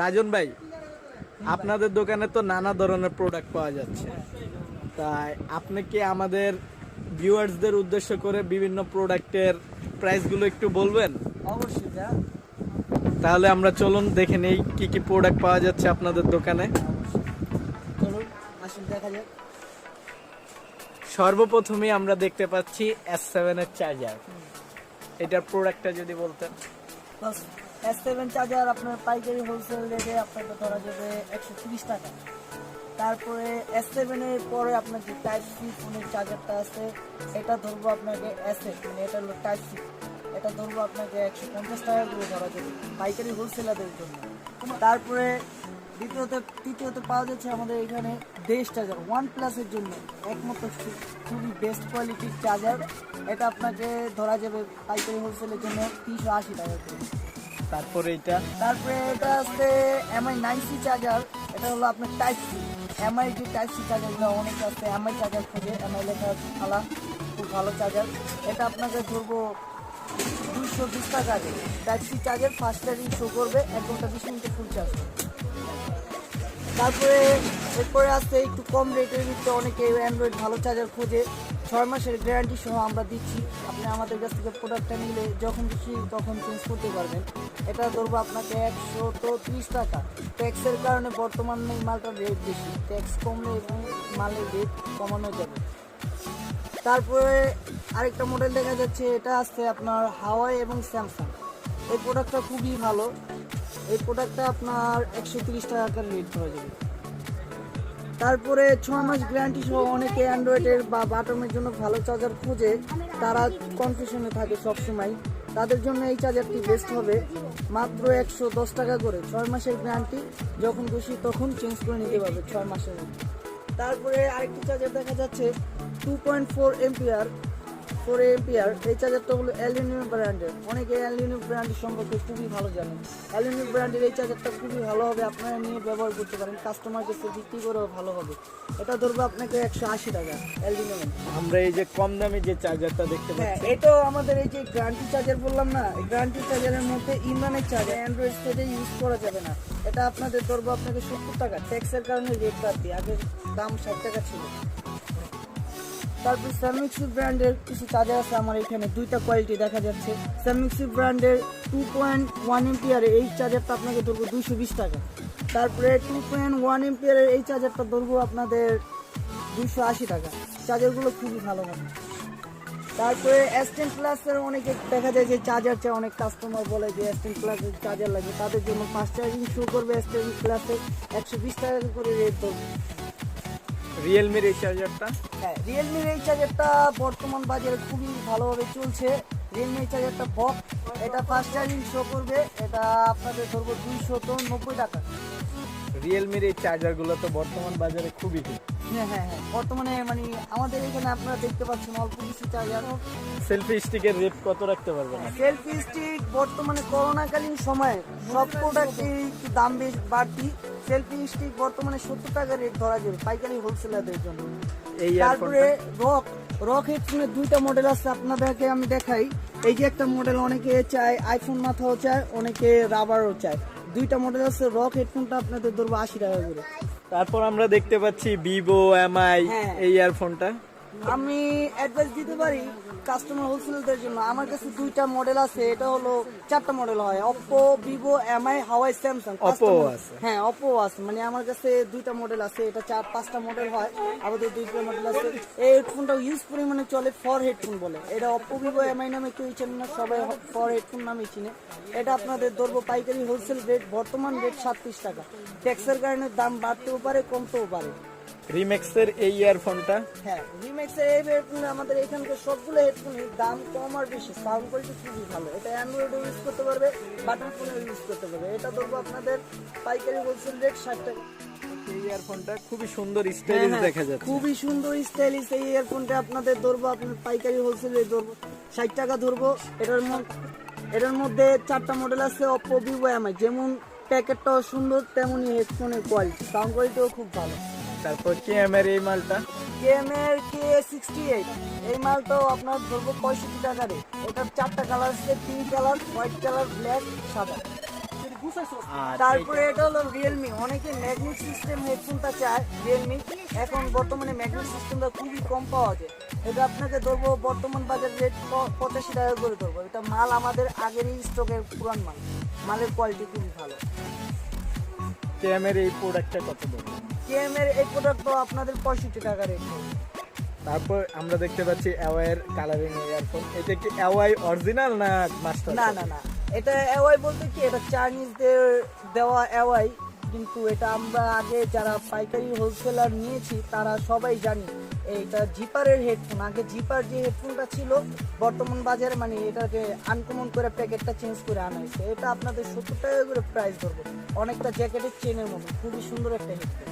রাজন ভাই আপনাদের দোকানে তো নানা ধরনের প্রোডাক্ট পাওয়া যাচ্ছে। তাই আপনি কি আমাদের ভিউয়ার্সদের উদ্দেশ্য করে বিভিন্ন প্রোডাক্টের প্রাইসগুলো একটু বলবেন? অবশ্যই তাহলে আমরা চলুন দেখে নেই কি কি প্রোডাক্ট পাওয়া যাচ্ছে আপনাদের দোকানে। চলুন আসুন দেখা যাক। সর্বপ্রথমেই আমরা দেখতে পাচ্ছি এস সেভেনের চার্জার এটার প্রোডাক্টটা যদি বলতেন। এস সেভেন চার্জার আপনার পাইকারি হোলসেল রেটে আপনাকে ধরা যাবে একশো তিরিশ টাকা। তারপরে এস সেভেনের পরে আপনার যে টাইপ সি ফোনের চার্জারটা আছে এটা ধরবো আপনাকে এস মানে এটা হলো টাইপ সি এটা ধরবো আপনাকে একশো পঞ্চাশ টাকা করে ধরা যাবে পাইকারি হোলসেলারদের জন্য। তারপরে দ্বিতীয়ত, তৃতীয়ত পাওয়া যাচ্ছে আমাদের এখানে দেশ চার্জার ওয়ান প্লাসের জন্য একমাত্র খুবই বেস্ট কোয়ালিটির চার্জার এটা আপনাকে ধরা যাবে পাইকারি হোলসেলের জন্য তিনশো আশি টাকা করে। তারপরে এটা তারপরে এটা আছে এমআই নাইন সি চার্জার এটা হলো আপনার টাইপ সি এমআই যে টাইপ সি চার্জারগুলো অনেক আছে এমআই চার্জার খুঁজে এমআই লেখা আলা খুব ভালো চার্জার এটা আপনাকে ধরবো দুইশো বিশ টাকা type C charger fast charging show করবে, এক ঘণ্টা বিশ মিনিটে ফুল চার্জ তারপরে, এরপরে আসতে একটু কম রেটের ভিতরে অনেকে অ্যান্ড্রয়েড ভালো চার্জার খোঁজে। ছয় মাসের গ্যারান্টি সহ আমরা দিচ্ছি। আপনি আমাদের কাছ থেকে প্রোডাক্টটা নিলে যখন খুশি তখন চেঞ্জ করতে পারবেন। এটা ধরবো আপনাকে একশো তো ত্রিশ টাকা। ট্যাক্সের কারণে বর্তমানে মালটার রেট বেশি। ট্যাক্স কমলে এবং মালের রেট কমানো যাবে। তারপরে আরেকটা মডেল দেখা যাচ্ছে। এটা আসছে আপনার হাওয়াই এবং স্যামসাং এই প্রোডাক্টটা খুবই ভালো। এই প্রোডাক্টটা আপনার একশো তিরিশ টাকার রেট ধরা যাবে। তারপরে ছয় মাস গ্যারান্টি সহ অনেকে অ্যান্ড্রয়েডের বা বাটমের জন্য ভালো চার্জার খুঁজে, তারা কনফিউশনে থাকে সবসময়। তাদের জন্য এই চার্জারটি বেস্ট হবে। মাত্র একশো দশ টাকা করে ছয় মাসের গ্যারান্টি যখন খুশি তখন চেঞ্জ করে নিতে পারবে ছয় মাসের মধ্যে। তারপরে আরেকটি চার্জার দেখা যাচ্ছে two point four ampere four ampere এই চার্জারটা হলো অ্যালুমিনিয়াম ব্র্যান্ডের। অনেকে অ্যালুমিনিয়াম ব্র্যান্ডের সম্পর্কে খুবই ভালো জানেন। অ্যালুমিনিয়াম ব্র্যান্ডের এই চার্জারটা খুবই ভালো হবে আপনারা নিয়ে ব্যবহার করতে পারেন কাস্টমার কাছে বিক্রি করেও ভালো হবে। এটা ধরবো আপনাকে একশো আশি টাকা অ্যালুমিনিয়াম। আমরা এই যে কম দামে যে চার্জারটা দেখতে হ্যাঁ পাচ্ছি। এটাও আমাদের এই যে গ্যারান্টি চার্জার বললাম না গ্যারান্টি চার্জারের মধ্যে ইমরানের চার্জার অ্যান্ড্রয়েড সেটে ইউজ করা যাবে না। এটা আপনাদের ধরবো আপনাকে সত্তর টাকা। ট্যাক্সের কারণে রেট বাড়তি আগে দাম ষাট টাকা ছিল। তারপর স্যামমিক্সি ব্র্যান্ডের কিছু চার্জার আছে, আমার এখানে দুইটা কোয়ালিটি দেখা যাচ্ছে। স্যামমিক্সি ব্র্যান্ডের টু পয়েন্ট ওয়ান এমপিয়ার এই চার্জারটা আপনাকে ধরবো দুইশো বিশ টাকা। তারপরে টু পয়েন্ট ওয়ান এমপিয়ারের এই চার্জারটা ধরবো আপনাদের দুইশো আশি টাকা। চার্জারগুলো খুবই ভালো হবে। তারপরে এস টেন প্লাসের অনেকে দেখা যায় যে চার্জার চায় অনেক কাস্টমার বলে যে এস টেন প্লাসের চার্জার লাগে তাদের জন্য ফাস্ট চার্জিং শুরু করবে এস টেন প্লাসে একশো বিশ টাকা করে রেট ধরবে। রিয়েলমির এই চার্জারটা হ্যাঁ রিয়েলমির এই চার্জারটা বর্তমান বাজারে খুবই ভালোভাবে চলছে। রিয়েলমি এই চার্জারটা বক এটা ফার্স্ট চার্জিং শো করবে। এটা আপনাদের ধরবো দুইশো নব্বই টাকা। রিয়েলমির এই চার্জারগুলো তো বর্তমান বাজারে খুবই হ্যাঁ হ্যাঁ হ্যাঁ। বর্তমানে মানে আমাদের এখানে আপনারা দেখতে পাচ্ছেন অল্প কিছু চার্জার সেলফি স্টিকের রেট কত রাখতে পারবেন? সেলফি স্টিক বর্তমানে করোনাকালীন সময়ে সব প্রোডাক্টের দাম বেশ বাড়তি। সেলফি স্টিক বর্তমানে সত্তর টাকা রেট ধরা যাবে পাইকারি হোলসেলারদের জন্য। এই তারপরে রক রক হেডফোনের দুইটা মডেল আছে আপনাদেরকে আমি দেখাই। এই যে একটা মডেল অনেকে চায় আইফোন মাথাও চায় অনেকে রাবারও চায়। দুইটা মডেল আছে রক হেডফোনটা আপনাদের ধরবো আশি টাকা করে। তারপর আমরা দেখতে পাচ্ছি ভিভো এমআই হ্যাঁ। এই ইয়ারফোনটা আমি অ্যাডভাইস দিতে পারি কাস্টমার হোলসেলদের জন্য। আমার কাছে দুইটা মডেল আছে এটা হলো চারটা মডেল হয়। Oppo Vivo MI Huawei Samsung Oppo আছে। হ্যাঁ অপো আছে। মানে আমার কাছে দুইটা মডেল আছে এটা চার পাঁচটা মডেল হয়। আমাদের দুইটা মডেল আছে। এই হেডফোনটা ইউজ পরিমাণে চলে ফর হেডফোন বলে। এটা অপো ভিভো এমআই নামে কেউ চেনে না সবাই ফর হেডফোন নামে চিনে। এটা আপনাদের ধরবো পাইকারি হোলসেল রেট বর্তমান রেট সাতত্রিশ টাকা। ট্যাক্সের কারণে দাম বাড়তেও পারে কমতেও পারে। রিমেক্সের এই ইয়ারফোনটা হ্যাঁ রিমেক্সের এই হেডফোন আমাদের এখানকার সবগুলো হেডফোনের দাম কম আর বেশি সাউন্ড কোয়ালিটি খুবই ভালো। এটা অ্যান্ড্রয়েডও ইউজ করতে পারবে বাটন ফোনেও ইউজ করতে পারবে। এটা ধরবো আপনাদের পাইকারি হোলসেল রেট ষাট টাকা। এই ইয়ারফোনটা খুবই সুন্দর হ্যাঁ, স্টাইলিশ হ্যাঁ, দেখা যাচ্ছে। খুবই সুন্দর স্টাইলিশ এই ইয়ারফোনটা আপনাদের ধরবো আপনার পাইকারি হোলসেল রেট ধরবো ষাট টাকা ধরবো। এটার মধ্যে এটার মধ্যে চারটা মডেল আছে অপো ভিভো এমআই যেমন প্যাকেটটাও সুন্দর তেমনই হেডফোনের কোয়ালিটি সাউন্ড কোয়ালিটিও খুব ভালো। তারপর কেএমএর এই মালটা? কেএমএর কে সিক্সটি এইট এই মালটাও আপনার ধরবো পঁয়ষট্টি টাকা রে এটার চারটা কালার আছে pink colour white colour black সাদা। তারপরে এটা হলো রিয়েলমি অনেকে ম্যাগনেট সিস্টেম হেডফোনটা চায় রিয়েলমি এখন বর্তমানে ম্যাগনেট সিস্টেমটা খুবই কম পাওয়া যায়। এটা আপনাকে ধরবো বর্তমান বাজার রেট পঁচাশি টাকা করে ধরবো। এটা মাল আমাদের আগেরই স্টকের পুরান মাল। মালের কোয়ালিটি খুবই ভালো। কেএমের এই প্রোডাক্টটা কত দেবো কেএমের এই প্রোডাক্ট তো আপনাদের পঁয়ষট্টি টাকা রেট। তারপর আমরা দেখতে পাচ্ছি অ্যাওয়াইয়ের কালারিং ইয়ারফোন এটা কি অ্যাওয়াই অরিজিনাল না মাস্টার না না না। এটা অ্যাওয়াই বলতে কি? এটা চাইনিজদের দেওয়া অ্যাওয়াই কিন্তু এটা আমরা আগে যারা পাইকারি হোলসেলার নিয়েছি তারা সবাই জানি এইটা জিপারের হেডফোন আগে জিপার যে হেডফোনটা ছিল বর্তমান বাজারে মানে এটাকে আনকমন করে প্যাকেটটা চেঞ্জ করে আনা হয়েছে এটা আপনাদের সত্তর টাকা করে প্রাইস ধরবো। অনেকটা জ্যাকেটের চেনের মতো খুবই সুন্দর একটা হেডফোন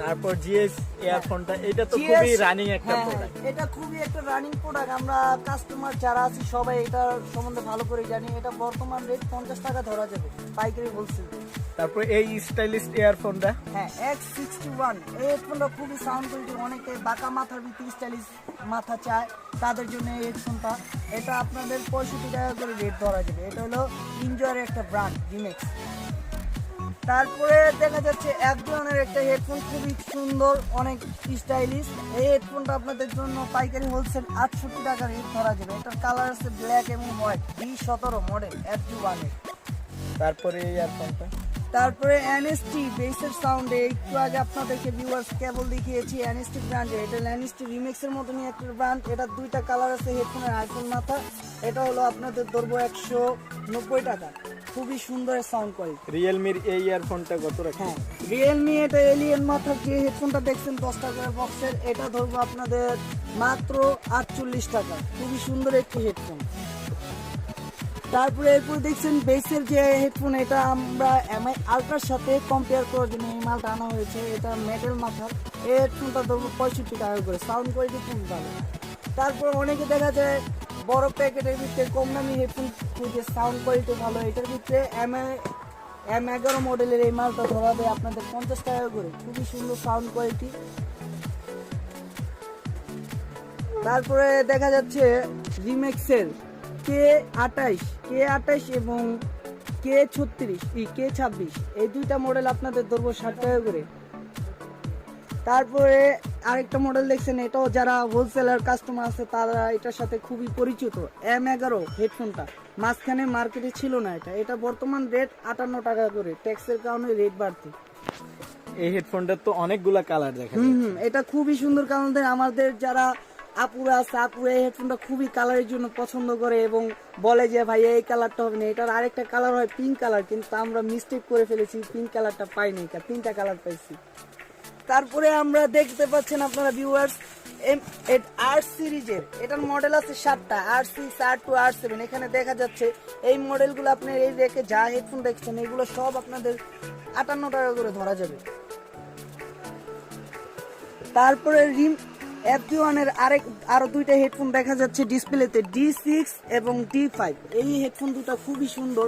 তারপর জিএস ইয়ারফোনটা এটা তো খুবই রানিং একটা হ্যাঁ, প্রোডাক্ট এটা খুবই একটা রানিং প্রোডাক্ট আমরা কাস্টমার যারা আছি সবাই এটার সম্বন্ধে ভালো করে জানি। এটা বর্তমান রেট পঞ্চাশ টাকা ধরা যাবে পাইকারি হোলসেল তারপর এই স্টাইলিশ ইয়ারফোনটা হ্যাঁ এক্স সিক্সটি ওয়ান এই হেডফোনটা খুবই সাউন্ড কোয়ালিটি অনেকে বাঁকা মাথার ভিতরে স্টাইলিশ মাথা চায় তাদের জন্য এই হেডফোনটা এটা আপনাদের পঁয়ষট্টি টাকা করে রেট ধরা যাবে। এটা হলো ইনজয়ের একটা ব্র্যান্ড রিমেক্স তারপরে দেখা যাচ্ছে এক ধরনের একটা হেডফোন খুবই সুন্দর অনেক স্টাইলিশ এই হেডফোনটা আপনাদের জন্য পাইকারি হোলসেল আটষট্টি টাকা রেট ধরা যাবে। এটার কালার আছে ব্ল্যাক এবং হোয়াইট বি সতেরো মডেল এফ জি ওয়ানের তারপরে এই ইয়ারফোনটা তারপরে এনএসটি বেসের সাউন্ডে একটু আগে আপনাদেরকে ভিউয়ার্স কেবল দেখিয়েছি এনএসটি ব্র্যান্ডে এটা এনএসটি রিমিক্সের মতনই একটা ব্র্যান্ড এটা দুইটা কালার আছে হেডফোনের আইফোন মাথা এটা হলো আপনাদের ধরবো একশো নব্বই টাকা। খুবই সুন্দর সাউন্ড কোয়ালিটি রিয়েলমির এই ইয়ারফোনটা কত রাখি হ্যাঁ রিয়েলমি এটা এলিয়েন মাথার যে হেডফোনটা দেখছেন দশ টাকার বক্সের এটা ধরবো আপনাদের মাত্র আটচল্লিশ টাকা। খুবই সুন্দর একটি হেডফোন তারপরে এরপর দেখছেন বেসের যে হেডফোন এটা আমরা এমআই আলট্রার সাথে কম্পেয়ার করার জন্য এই মালটা আনা হয়েছে। এটা মেটাল মাথার। এই হেডফোনটা ধরবো পঁয়ষট্টি টাকা করে সাউন্ড কোয়ালিটি খুব ভালো। তারপর অনেকে দেখা যায় বড় প্যাকেটের ভিতরে কম দামি হেডফোন খুঁজে সাউন্ড কোয়ালিটি ভালো, এটার ভিতরে এমআই এম এগারো মডেলের এই মালটা ধরাবে আপনাদের পঞ্চাশ টাকা করে। খুবই সুন্দর সাউন্ড কোয়ালিটি তারপরে দেখা যাচ্ছে রিমেক্সের কে আঠাইশ কে আঠাইশ এবং কে ছত্রিশ কে ছাব্বিশ। এই দুইটা মডেল আপনাদের ধরবো ষাট টাকা করে। তারপরে আরেকটা মডেল দেখছেন এটাও যারা হোলসেলার কাস্টমার আছে তারা এটার সাথে খুবই পরিচিত। এম এগারো হেডফোনটা মাঝখানে মার্কেটে ছিল না এটা। এটা বর্তমান রেট আটান্ন টাকা করে। ট্যাক্সের কারণে রেট বাড়তি। এই হেডফোনটার তো অনেকগুলা কালার দেখা হুম এটা খুবই সুন্দর কারণ আমাদের যারা আপুরা আছে এই হেডফোনটা খুবই কালারের জন্য পছন্দ করে এবং বলে যে, ভাই, এই কালারটা হবে না। এটার আরেকটা কালার হয় পিঙ্ক কালার কিন্তু আমরা মিস্টেক করে ফেলেছি পিঙ্ক কালারটা পাইনি তিনটা কালার পাইছি। তারপরে আমরা দেখতে পাচ্ছেন আপনারা ভিউয়ার্স আর সিরিজের এটার মডেল আছে সাতটা আর সিক্স আর টু আর সেভেন এখানে দেখা যাচ্ছে এই মডেলগুলো আপনি এই রেখে যা হেডফোন দেখছেন, এগুলো সব আপনাদের আটান্ন টাকা করে ধরা যাবে। তারপরে রিম এফ ওয়ানের আরেক, আরও দুইটা হেডফোন দেখা যাচ্ছে ডিসপ্লেতে ডি সিক্স এবং ডি ফাইভ এই হেডফোন দুটা খুবই সুন্দর।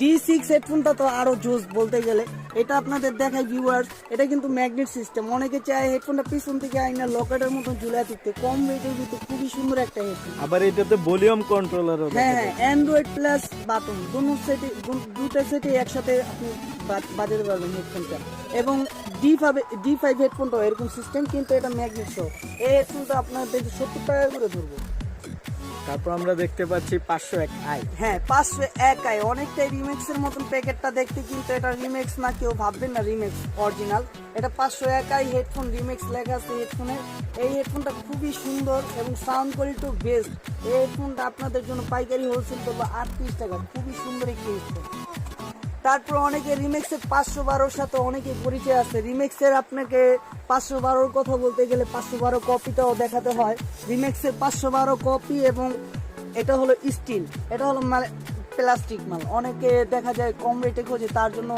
ডি সিক্স হেডফোনটা তো আরও জোস বলতে গেলে। এটা আপনাদের দেখায় ভিউয়ার্স এটা কিন্তু ম্যাগনেট সিস্টেম অনেকে চায় হেডফোনটা পিছন থেকে আইনা লকেটের মতো ঝুলে দিতে কম রেটের ভিতরে খুবই সুন্দর একটা হেডফোন আবার এটাতে ভলিউম কন্ট্রোলারও হ্যাঁ হ্যাঁ অ্যান্ড্রয়েড প্লাস বাটন। দুটো সেটে দুটো সেটে একসাথে আপনি বাজাতে পারবেন হেডফোনটা এবং ডি ফাইভ ডি ফাইভ হেডফোনটাও এরকম সিস্টেম কিন্তু এটা ম্যাগনেট সহ এই হেডফোনটা আপনাদের সত্তর টাকা করে ধরবো। তারপর আমরা দেখতে পাচ্ছি পাঁচশো এক আই। হ্যাঁ পাঁচশো এক আই। অনেকটাই রিমেক্সের মতন প্যাকেটটা দেখতে কিন্তু এটা রিমেক্স না, কেউ ভাববেন না রিমেক্স, অরিজিনাল। এটা পাঁচশো এক আই হেডফোন, রিমেক্স লেখা আছে হেডফোনের। এই হেডফোনটা খুবই সুন্দর এবং সাউন্ড কোয়ালিটিও বেস্ট। এই হেডফোনটা আপনাদের জন্য পাইকারি হোলসেল করব আটত্রিশ টাকা। খুবই সুন্দর একটি হেডফোন। তারপর অনেকে রিমেক্সের পাঁচশো বারোর সাথে অনেকে পরিচয় আছে। রিমেক্সের আপনাকে পাঁচশো বারোর কথা বলতে গেলে পাঁচশো বারো কপিটাও দেখাতে হয়। রিমেক্সের পাঁচশো বারো কপি এবং এটা হলো স্টিল এটা হলো মানে প্লাস্টিক মাল। অনেকে দেখা যায় কম রেটে খোঁজে, তার জন্য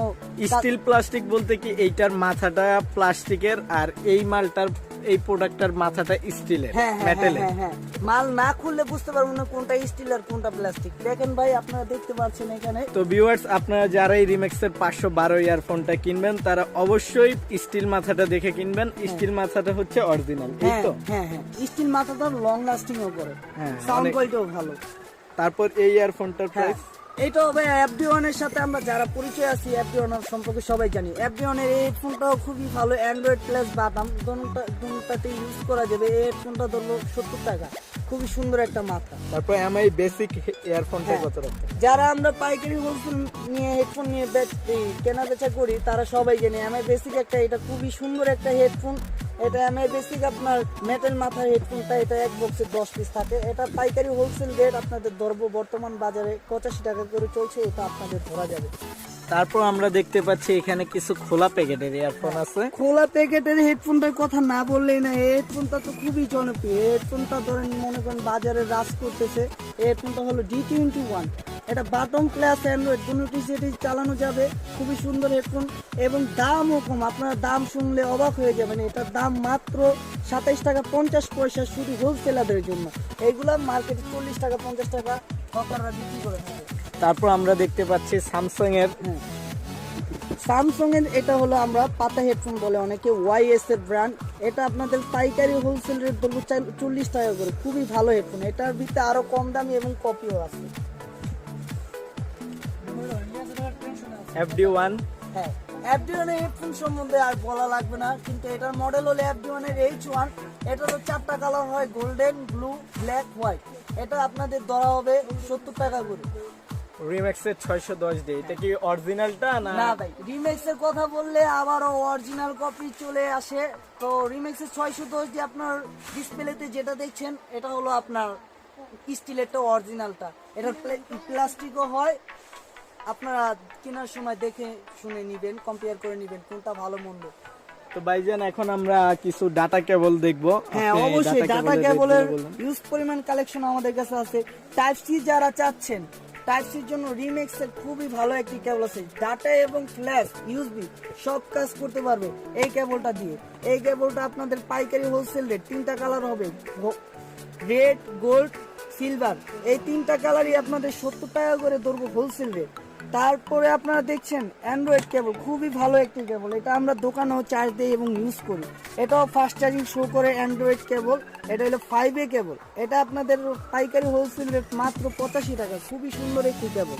স্টিল প্লাস্টিক বলতে কি, এইটার মাথাটা প্লাস্টিকের আর এই মালটার এই প্রোডাক্টটার মাথাটা স্টিলের হ্যাঁ হ্যাঁ হ্যাঁ, মেটালের হ্যাঁ। মাল না খুললে বুঝতে পারব না কোনটা স্টিল আর কোনটা প্লাস্টিক দেখেন ভাই আপনারা দেখতে পাচ্ছেন এখানে। তো ভিউয়ার্স আপনারা যারা এই রিমেক্সের পাঁচশো বারো ইয়ারফোনটা কিনবেন তারা অবশ্যই স্টিল মাথাটা দেখে কিনবেন। স্টিল মাথাটা হচ্ছে অরিজিনাল হ্যাঁ তো? হ্যাঁ হ্যাঁ। স্টিল মাথাটা লং লাস্টিংও করে। হ্যাঁ, সাউন্ড কোয়ালিটিও ভালো। তারপর এই ইয়ারফোনটার প্রাইস এটা হবে এফডি ওয়ানের সাথে আমরা যারা পরিচয় আছি এফডি ওয়ান সম্পর্কে সবাই জানি। এফডি ওয়ানের এই হেডফোনটাও খুবই ভালো অ্যান্ড্রয়েড প্লাস দুটা দুটাতে ইউজ করা যাবে। এই হেডফোনটা ধরবো সত্তর টাকা। খুবই সুন্দর একটা মাত্রা। তারপর এমআই বেসিক ইয়ারফোনটা। কত রাখতে যারা আমরা পাইকারি হোলসেল নিয়ে হেডফোন নিয়ে কেনা বেচা করি তারা সবাই জানে এমআই বেসিক একটা এটা খুবই সুন্দর একটা হেডফোন এটা এমআই বেসিক আপনার মেটাল মাথার হেডফোনটা এটা এক বক্সে দশ পিস থাকে। এটা পাইকারি হোলসেল রেট আপনাদের ধরবো বর্তমান বাজারে পঁচাশি টাকা করে চলছে এটা আপনাদের ধরা যাবে। তারপর আমরা দেখতে পাচ্ছি এখানে কিছু খোলা প্যাকেটের ইয়ারফোন আছে। খোলা প্যাকেটের হেডফোনটার কথা না বললেই না হেডফোনটা তো খুবই জনপ্রিয়। হেডফোনটা ধরেন মনে করেন বাজারে রাজ করতেছে হেডফোনটা হলো ডি টোয়েন্টি ওয়ান এটা বাটম ক্লাস অ্যান্ড্রয়েড দুটি সেটি চালানো যাবে খুবই সুন্দর হেডফোন এবং দামও কম আপনারা দাম শুনলে অবাক হয়ে যাবেন। এটার দাম মাত্র সাতাইশ টাকা পঞ্চাশ পয়সা শুধু হোলসেলারদের জন্য। এইগুলা মার্কেটে চল্লিশ টাকা পঞ্চাশ টাকা হকাররা বিক্রি করে থাকে। তারপর আমরা দেখতে পাচ্ছি স্যামসাং এর স্যামসং এর এটা হলো আমরা পাতা হেডফোন বলে অনেকে ওয়াইএস এর ব্র্যান্ড এটা আপনাদের পাইকারি হোলসেল রেট ধরবো চল্লিশ টাকা করে খুবই ভালো হেডফোন। এটার ভিতরে আরও কম দামি এবং কপিও আছে। এফডি ওয়ান হ্যাঁ এফডি ওয়ানের হেডফোন সম্বন্ধে আর বলা লাগবে না কিন্তু এটার মডেল হলো এফডি ওয়ানের এইচ ওয়ান এটা তো চারটা কালার হয় গোল্ডেন ব্লু ব্ল্যাক হোয়াইট এটা আপনাদের ধরা হবে সত্তর টাকা করে। রিম্যাক্স এর ছয়শো দশ ডে এটা কি অরিজিনালটা না? না ভাই রিমেক্স এর কথা বললে আবারও অরিজিনাল কপি চলে আসে। তো রিমেক্স এর ছয়শো দশ দিয়ে আপনার ডিসপ্লেতে যেটা দেখছেন এটা হলো আপনার স্টিলেরটা অরিজিনালটা এটার প্লাস্টিকও হয় আপনারা কেনার সময় দেখে শুনে নিবেন কম্পেয়ার করে নিবেন কোনটা ভালো মন্দ। তো ভাইজান এখন আমরা কিছু ডাটা কেবল দেখব। হ্যাঁ অবশ্যই ডাটা কেবলের। ইউজ পরিমাণ কালেকশন আমাদের কাছে আছে। টাইপ সি যারা চাচ্ছেন টাইপ সির জন্য রিমেক্স এর খুবই ভালো একটি কেবল আছে। ডাটা এবং ফ্ল্যাশ ইউএসবি সব কাজ করতে পারবে এই কেবলটা দিয়ে। এই কেবলটা আপনাদের পাইকারি হোলসেল রেট তিনটা কালার হবে। রেড গোল্ড সিলভার এই তিনটা কালারই আপনাদের সত্তর টাকা করে ধরবো হোলসেল রেট তারপরে আপনারা দেখছেন অ্যান্ড্রয়েড কেবল খুবই ভালো একটি কেবল এটা আমরা দোকানেও চার্জ দিই এবং ইউজ করি। এটাও ফাস্ট চার্জিং শো করে অ্যান্ড্রয়েড কেবল এটা হলো ফাইভ এ কেবল এটা আপনাদের পাইকারি হোলসেল রেট মাত্র পঁচাশি টাকা। খুবই সুন্দর একটি কেবল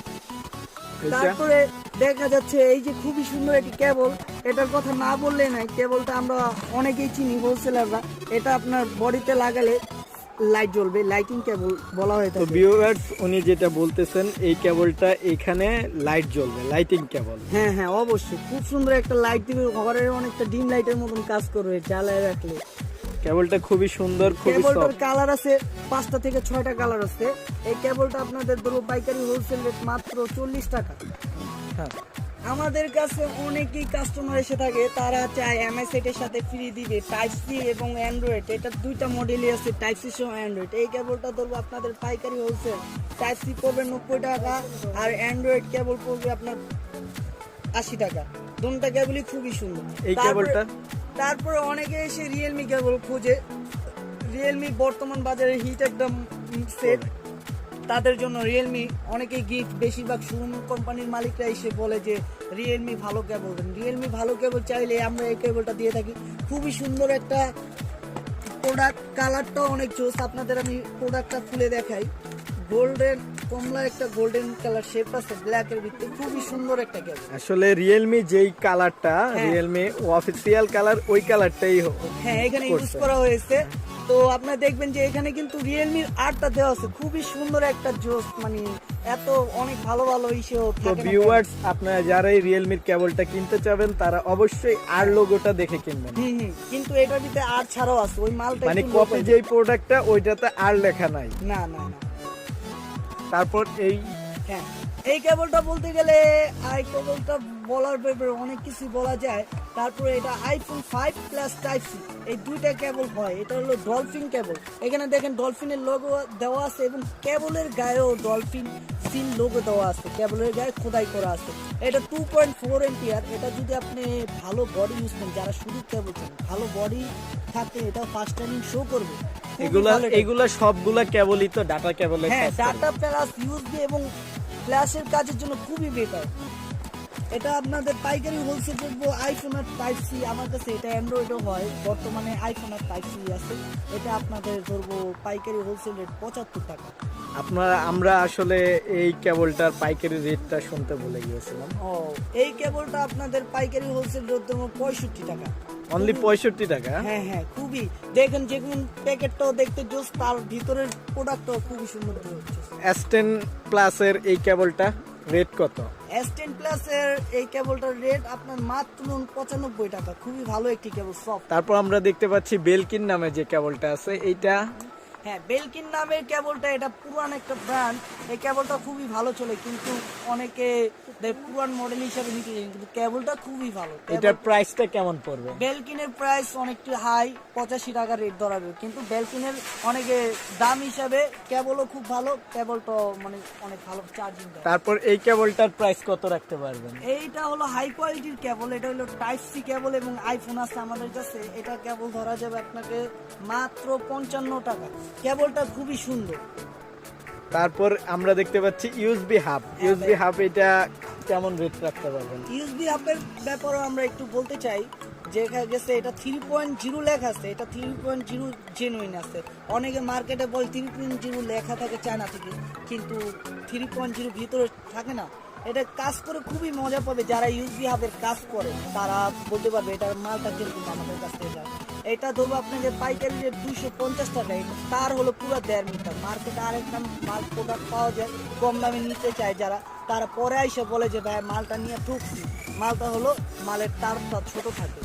তারপরে দেখা যাচ্ছে এই যে খুবই সুন্দর একটি কেবল এটার কথা না বললে নাই কেবলটা আমরা অনেকেই চিনি হোলসেলাররা এটা আপনার বডিতে লাগালে লাইট জ্বলবে লাইটিং কেবল বলা হয়ে তো থাকে। ভিউয়ার্স উনি যেটা বলতেছেন এই কেবলটা এখানে লাইট জ্বলবে লাইটিং কেবল হ্যাঁ হ্যাঁ অবশ্যই। খুব সুন্দর একটা লাইট দিবে ঘরের অনেকটা ডিম লাইটের মতন কাজ করবে জ্বালায় রাখলে। কেবলটা খুবই সুন্দর খুবই কেবলটার সফট কালার আছে পাঁচটা থেকে ছয়টা কালার আছে। এই কেবলটা আপনাদের ধরো পাইকারি হোলসেল রেট মাত্র চল্লিশ টাকা। হ্যাঁ। আমাদের কাছে অনেকেই কাস্টমার এসে থাকে তারা চায় এমআই সেটের সাথে ফ্রি দিবে টাইপ সি এবং অ্যান্ড্রয়েড এটা দুইটা মডেলই আছে টাইপ সি সহ অ্যান্ড্রয়েড এই কেবলটা ধরবো আপনাদের পাইকারি হোলসেল টাইপ সি পড়বে নব্বই টাকা আর অ্যান্ড্রয়েড কেবল পড়বে আপনার আশি টাকা। দুটা কেবলই খুবই সুন্দর। এই কেবলটা? তারপরে অনেকে এসে রিয়েলমি কেবল খুঁজে। রিয়েলমি বর্তমান বাজারে হিট একটা সেট তাদের জন্য রিয়েলমি অনেকেই গিফট বেশিরভাগ শোরুম কোম্পানির মালিকরা এসে বলে যে রিয়েলমি ভালো কেবল রিয়েলমি ভালো কেবল চাইলে আমরা এই কেবলটা দিয়ে থাকি। খুবই সুন্দর একটা প্রোডাক্ট কালারটাও অনেক জোস। আপনাদের আমি প্রোডাক্টটা খুলে দেখাই। গোল্ডেন কমলা একটা গোল্ডেন কালার শেপ আছে ব্ল্যাকের ভিতরে। খুবই সুন্দর একটা কেবল আসলে রিয়েলমি যেই কালারটা। রিয়েলমি অফিসিয়াল কালার ওই কালারটাই হ্যাঁ এখানে ইউজ করা হয়েছে। তো আপনারা দেখবেন যে এখানে কিন্তু রিয়েলমির আর্টটা দেওয়া আছে। খুবই সুন্দর একটা জোস মানে এত অনেক ভালো ভালো ইসেও তো ভিউয়ার্স আপনারা যারা এই রিয়েলমির কেবলটা কিনতে চাবেন তারা অবশ্যই আর লোগোটা দেখে কিনবেন। কিন্তু এটার ভিতরে আর ছাড়াও আছে ওই মালটা মানে কপি। যেই প্রোডাক্টটা ওইটাতে আর লেখা নাই। না না না। তারপর এই হ্যাঁ। এই কেবলটা বলতে গেলে আই কেবলটা বলার ব্যাপারে অনেক কিছু বলা যায়। তারপরে এটা iPhone five plus type C এই দুইটা কেবল হয়। এটা হলো ডলফিন কেবল। এখানে দেখেন ডলফিনের লোগো দেওয়া আছে এবং কেবলের গায়েও ডলফিন সিন লোগো দেওয়া আছে। কেবলের গায়ে খোদাই করা আছে। এটা টু পয়েন্ট ফোর এমপিআর এটা যদি আপনি ভালো বডি ইউজ করেন যারা শুধু কেবল ভালো বডি থাকে এটা ফার্স্ট টাইমিং শো করবে। এগুলা এগুলা সবগুলা কেবলই তো ডাটা কেবলের হ্যাঁ ডাটা প্লাস ইউজ ইউএসবি এবং ফ্ল্যাশের কাজের জন্য খুবই বেটার এটা আপনাদের পাইকারি হোলসেল দেখব আইফোন আর টাইপ সি আমার কাছে এটা অ্যান্ড্রয়েডও হয় বর্তমানে আইফোন আর টাইপ সি আছে। এটা আপনাদের ধরবো পাইকারি হোলসেল রেট পঁচাত্তর টাকা। আপনারা আমরা আসলে এই কেবলটার পাইকারি রেটটা শুনতে ভুলে গিয়েছিলাম। ও এই কেবলটা আপনাদের পাইকারি হোলসেল রেট দেবো পঁয়ষট্টি টাকা। অনলি পঁয়ষট্টি টাকা? হ্যাঁ হ্যাঁ খুবই। দেখেন যে কোন প্যাকেটটাও দেখতে জোস তার ভিতরের প্রোডাক্টটাও খুবই সুন্দর হচ্ছে। এস টেন প্লাসের এই কেবলটা? রেট কত? এস টেন প্লাস এর এই কেবলটার রেট আপনার মাত্র পঁচানব্বই টাকা। খুবই ভালো একটি কেবল সফট তারপর আমরা দেখতে পাচ্ছি বেলকিন নামে যে কেবলটা আছে এইটা হ্যাঁ বেলকিন নামের কেবলটা এটা পুরান একটা ব্র্যান্ড এই কেবলটা খুবই ভালো চলে কিন্তু অনেকে পুরান মডেল হিসাবে নিতে চায় কিন্তু কেবলটা খুবই ভালো। এটার প্রাইসটা কেমন পড়বে? বেলকিনের প্রাইস অনেকটা হাই পঁচাশি টাকা রেট ধরাবে কিন্তু বেলকিনের অনেকে দাম হিসাবে কেবলও খুব ভালো কেবলটা মানে অনেক ভালো চার্জিং দেয়। তারপর এই কেবলটার প্রাইস কত রাখতে পারবেন? এইটা হলো হাই কোয়ালিটির কেবল এটা হলো টাইপ সি কেবল এবং আইফোন আছে আমাদের কাছে এটা কেবল ধরা যাবে আপনাকে মাত্র পঞ্চান্ন টাকা কেবলটা খুবই সুন্দর। তারপর আমরা দেখতে পাচ্ছি ইউএসবি হাব। ইউএসবি হাব এটা কেমন রেট রাখতে পারবেন? ইউএসবি হাবের ব্যাপারেও আমরা একটু বলতে চাই যে এখানে গেছে এটা থ্রি পয়েন্ট জিরো লেখা আছে এটা থ্রি পয়েন্ট জিরো জেনুইন আছে। অনেকে মার্কেটে বলে থ্রি পয়েন্ট জিরো লেখা থাকে চায়না থেকে কিন্তু থ্রি পয়েন্ট জিরো ভিতরে থাকে না। এটা কাজ করে খুবই মজা পাবে যারা ইউএসবি হাবের কাজ করে তারা বলতে পারবে এটার মালটা কীরকম আমাদের কাছ থেকে যায়। এটা ধরবো আপনাদের পাইকারি রেট দুশো পঞ্চাশ টাকা। এটা তার হলো পুরো দেড় মিটার। মার্কেটে আরেকটা মাল প্রোডাক্ট পাওয়া যায়, কম দামে নিতে চায় যারা। তারা পরে এসে বলে যে, ভাই, মালটা নিয়ে ঠুকছি। মালটা হলো মালের তারটা ছোট থাকে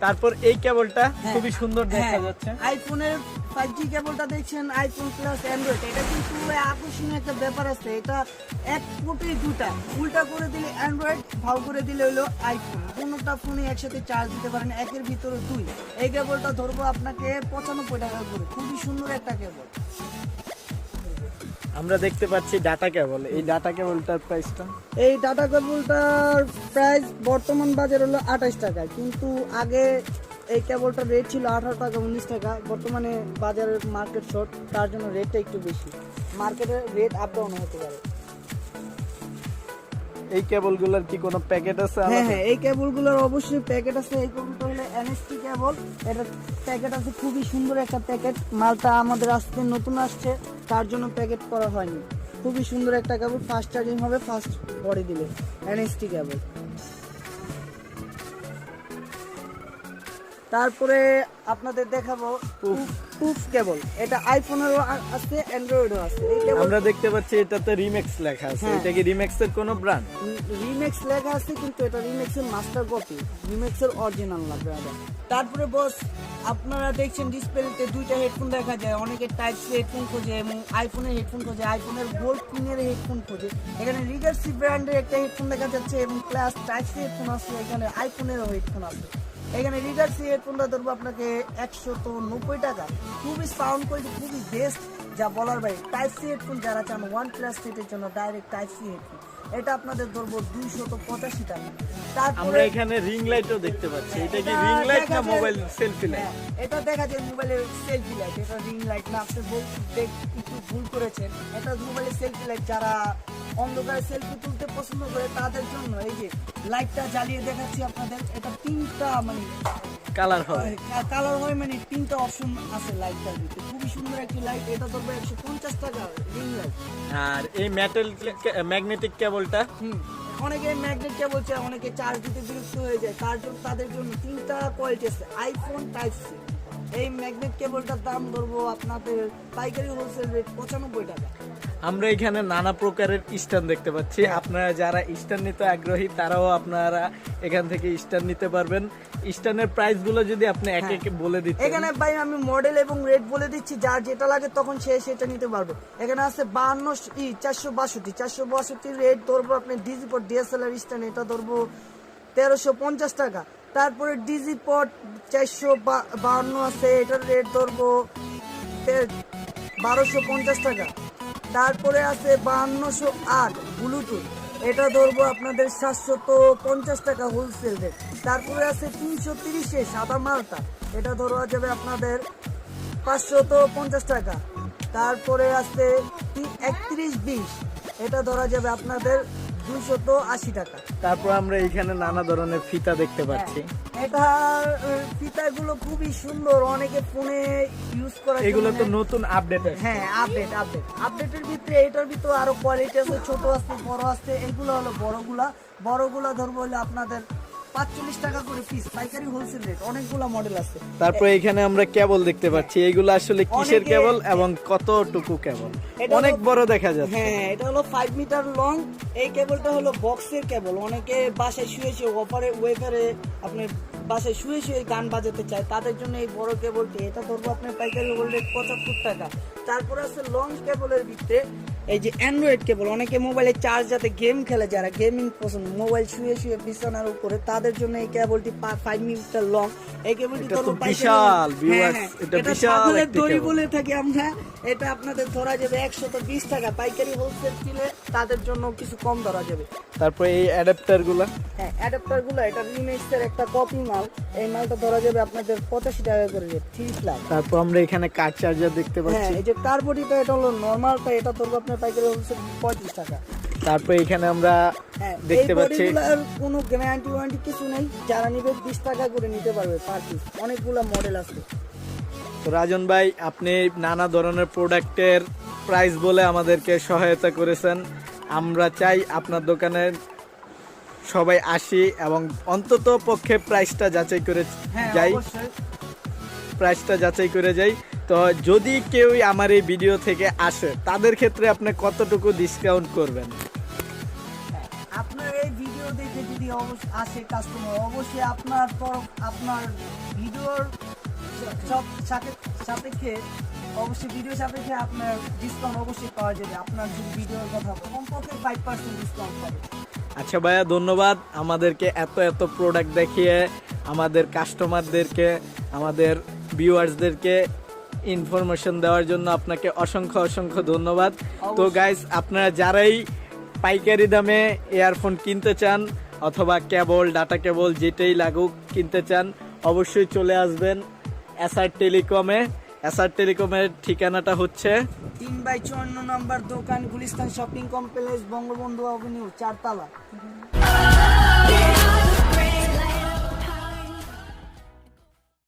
তারপর এই কেবলটা হ্যাঁ। খুবই সুন্দর দেখা হ্যাঁ, যাচ্ছে। আইফোনের ফাইভ জি কেবলটা দেখছেন আইফোন প্লাস অ্যান্ড্রয়েড এটা কিন্তু আকর্ষণীয় একটা ব্যাপার আছে। এটা এক কোটি দুটা। উল্টা করে দিলে অ্যান্ড্রয়েড ভাও করে দিলে হলো আইফোন কোনোটা ফোনে একসাথে চার্জ দিতে পারেন একের ভিতরে দুই। এই কেবলটা ধরবো আপনাকে পঁচানব্বই টাকা করে। খুবই সুন্দর একটা কেবল। আমরা দেখতে পাচ্ছি ডাটা কেবল। এই ডাটা কেবলটার প্রাইসটা এই ডাটা কেবলটার প্রাইস বর্তমান বাজার হলো আঠাশ টাকা কিন্তু আগে এই কেবলটার রেট ছিল আঠারো টাকা উনিশ টাকা। বর্তমানে বাজারের মার্কেট শর্ট তার জন্য রেটটা একটু বেশি। মার্কেটের রেট আপ ডাউন হতে পারে। এই কেবলগুলোর কি কোনো প্যাকেট আছে হ্যাঁ হ্যাঁ এই কেবলগুলোর অবশ্যই প্যাকেট আছে এই কেবলটা হলো এনএসটি কেবল। এটা প্যাকেট আছে খুবই সুন্দর একটা প্যাকেট। মালটা আমাদের আসতে নতুন আসছে তার জন্য প্যাকেট করা হয়নি। খুবই সুন্দর একটা কেবল ফাস্ট চার্জিং হবে ফাস্ট বডি দিলে এনএসটি কেবল। তারপরে আপনাদের দেখাবো পুফ কেবল এটা আইফোনেরও আছে অ্যান্ড্রয়েডও আছে। আমরা দেখতে পাচ্ছি এটাতে রিমেক্স লেখা আছে। হ্যাঁ। এটা কি রিমেক্স এর কোনো ব্র্যান্ড রিমেক্স লেখা আছে কিন্তু এটা রিমেক্সের মাস্টার কপি রিমেক্সের অরিজিনাল না ব্রাদার তারপরে বস আপনারা দেখছেন ডিসপ্লেতে দুইটা হেডফোন দেখা যায়। অনেকে টাইপ সি হেডফোন খোঁজে এবং আইফোনের হেডফোন খোঁজে। আইফোনের গোল্ড পিনের হেডফোন খোঁজে। এখানে রিগার্সি ব্র্যান্ডের একটা হেডফোন দেখা যাচ্ছে এবং প্লাস টাইপ সি হেডফোন আছে। এখানে আইফোনেরও হেডফোন আছে। এখানে রিগার্সি হেডফোনটা ধরবো আপনাকে একশো তো নব্বই টাকা। খুবই সাউন্ড কোয়ালিটি খুবই বেস্ট যা বলার বাইরে। টাইপ সি হেডফোন যারা চান ওয়ান প্লাস সেটের জন্য ডাইরেক্ট টাইপ সি হেডফোন এটা আপনাদের ধরবো দুইশো তো পঁচাশি টাকা। আমরা তারপরে এখানে রিং লাইটও দেখতে পাচ্ছি। এটা কি রিং লাইট না মোবাইল সেলফি লাইট এটা দেখা যায় মোবাইলের সেলফি লাইট এটা রিং লাইট না আপনি ভুল দেখ- একটু ভুল করেছেন। এটা মোবাইলের সেলফি লাইট যারা অন্ধকারে সেলফি তুলতে পছন্দ করে তাদের জন্য। এই যে লাইটটা জ্বালিয়ে দেখাচ্ছি আপনাদের। এটা তিনটা মানে কালার হয়। কালার হয় মানে তিনটা অপশন আছে লাইটটার ভিতরে। খুবই সুন্দর একটি লাইট এটা ধরবো একশো পঞ্চাশ টাকা রিং লাইট আর এই মেটাল ম্যাগনেটিক কেবলটা অনেকে ম্যাগনেট কেবল চায় অনেকে চার্জ দিতে বিরক্ত হয়ে যায়। তার জন্য তাদের জন্য তিনটা কোয়ালিটি আছে আইফোন টাইপ সি এই ম্যাগনেট কেবলটার দাম ধরবো আপনাদের পাইকারি হোলসেল রেট পঁচানব্বই টাকা। আমরা এখানে নানা প্রকারের স্ট্যান্ড দেখতে পাচ্ছি। আপনারা যারা স্ট্যান্ড নিতে আগ্রহী তারাও আপনারা এখান থেকে স্ট্যান্ড নিতে পারবেন। স্ট্যান্ডের প্রাইসগুলো যদি আপনি একে একে বলে দিতেন। এখানে ভাই আমি মডেল এবং রেট বলে দিচ্ছি। যার যেটা লাগে তখন সে সেটা নিতে পারবে। এখানে আছে বাহান্ন ই চারশো বাষট্টি চারশো বাষট্টি রেট ধরবো আপনি ডিজি পট ডিএসএলআর স্ট্যান্ড এটা ধরবো তেরোশো পঞ্চাশ টাকা। তারপরে ডিজি পট চারশো বাহান্ন আছে, এটার রেট ধরবো বারোশো পঞ্চাশ টাকা। তারপরে আছে বাহান্নশো আট ব্লুটুথ, এটা ধরবো আপনাদের সাতশত পঞ্চাশ টাকা হোলসেল রেট তারপরে আছে তিনশো তিরিশে সাদা মালটা, এটা ধরা যাবে আপনাদের পাঁচশত পঞ্চাশ টাকা। তারপরে আছে একত্রিশ বিশ, এটা ধরা যাবে আপনাদের দুইশত আশি টাকা। তারপর আমরা এখানে নানা ধরনের ফিতা দেখতে পাচ্ছি। এটার ফিতাগুলো খুবই সুন্দর। অনেকে ফোনে ইউজ করা এগুলো তো নতুন আপডেট হ্যাঁ আপডেট আপডেট আপডেটের ভিতরে এটার ভিতরে আরও কোয়ালিটি আছে ছোট আছে বড় আছে এগুলো হলো বড়গুলা। বড়গুলা ধরবো হলে আপনাদের পাঁচচল্লিশ টাকা করে পিস পাইকারি হোলসেল রেট অনেকগুলা মডেল আছে। তারপর এখানে আমরা কেবল দেখতে পাচ্ছি এগুলো আসলে কিসের কেবল এবং কতটুকু কেবল? অনেক বড় দেখা যাচ্ছে। হ্যাঁ এটা হলো ফাইভ মিটার লং এই কেবলটা হলো বক্সের কেবল। অনেকে বাসায় শুয়ে শুয়ে ওপারে ওয়েফারে আপনি বাসায় শুয়ে শুয়ে গান বাজাতে চায় তাদের জন্য এই বড় কেবলটি এটা ধরবো আপনার পাইকারি হোল্ড রেট পঁচাত্তর টাকা। তারপর আছে লং কেবলের ভিতরে এই যে অ্যান্ড্রয়েড কেবল অনেকে মোবাইলে চার্জ যাতে গেম খেলে যারা গেমিং পছন্দ মোবাইল শুয়ে শুয়ে বিছানার উপরে তাদের জন্য এই কেবলটি ফাইভ মিটার লং এই কেবলটি বিশাল, হ্যাঁ, হ্যাঁ, এটা ছাগলের দড়ি বলে থাকি আমরা। এটা আপনাদের ধরা যাবে একশত বিশ টাকা। পাইকারি হোলসেল কিনে তাদের জন্য কিছু কম ধরা যাবে। তারপর এই অ্যাডাপ্টারগুলা? হ্যাঁ অ্যাডাপ্টারগুলো এটা রিমিক্সের একটা কপি মাল। এই মালটা ধরা যাবে আপনাদের পঁচাশি টাকা করে থ্রি প্লাস তারপর আমরা এখানে কার চার্জার দেখতে হ্যাঁ পাচ্ছি। এই যে কার্বোডিটা এটা হলো নর্মালটা এটা ধরবো আপনার পাইকারি হোলসেল পঁয়ত্রিশ টাকা। তারপর এখানে আমরা হ্যাঁ দেখতে পাচ্ছি। কোনো গ্যারান্টি ওয়ারেন্টি কিছু নেই। যারা নিবে বিশ টাকা করে নিতে পারবে পার পিস অনেকগুলো মডেল আছে। তো রাজন ভাই আপনি নানা ধরনের প্রোডাক্টের প্রাইস বলে আমাদেরকে সহায়তা করেছেন। আমরা চাই আপনার দোকানে সবাই আসি এবং অন্তত পক্ষে প্রাইসটা যাচাই করে হ্যাঁ যাই। প্রাইসটা যাচাই করে যাই। তো যদি কেউ আমার এই ভিডিও থেকে আসে তাদের ক্ষেত্রে আপনি কতটুকু ডিসকাউন্ট করবেন? আপনার এই ভিডিও দেখে যদি আসে কাস্টমার অবশ্যই আপনার তরফ আপনার ভিডিওর সব সাপেক্ষে অবশ্যই ভিডিও সাপেক্ষে আপনার ডিসকাউন্ট অবশ্যই পাওয়া যাবে। আপনার ভিডিওর কথা কমপক্ষে ফাইভ পার্সেন্ট ডিসকাউন্ট পাবে। আচ্ছা ভাইয়া ধন্যবাদ। আমাদেরকে এত এত প্রোডাক্ট দেখিয়ে আমাদের কাস্টমারদেরকে আমাদের ভিউয়ার্সদেরকে ইনফরমেশন দেওয়ার জন্য আপনাকে অসংখ্য অসংখ্য ধন্যবাদ। তো। গাইস আপনারা যারাই পাইকারি দামে ইয়ারফোন কিনতে চান অথবা কেবল ডাটা কেবল যেটাই লাগুক কিনতে চান অবশ্যই চলে আসবেন এসআর টেলিকমে। এসআর টেলিকমের ঠিকানাটা হচ্ছে তিন বাই চুয়ান্ন নম্বর দোকান Gulistan shopping complex Bangabandhu avenue চারতলা।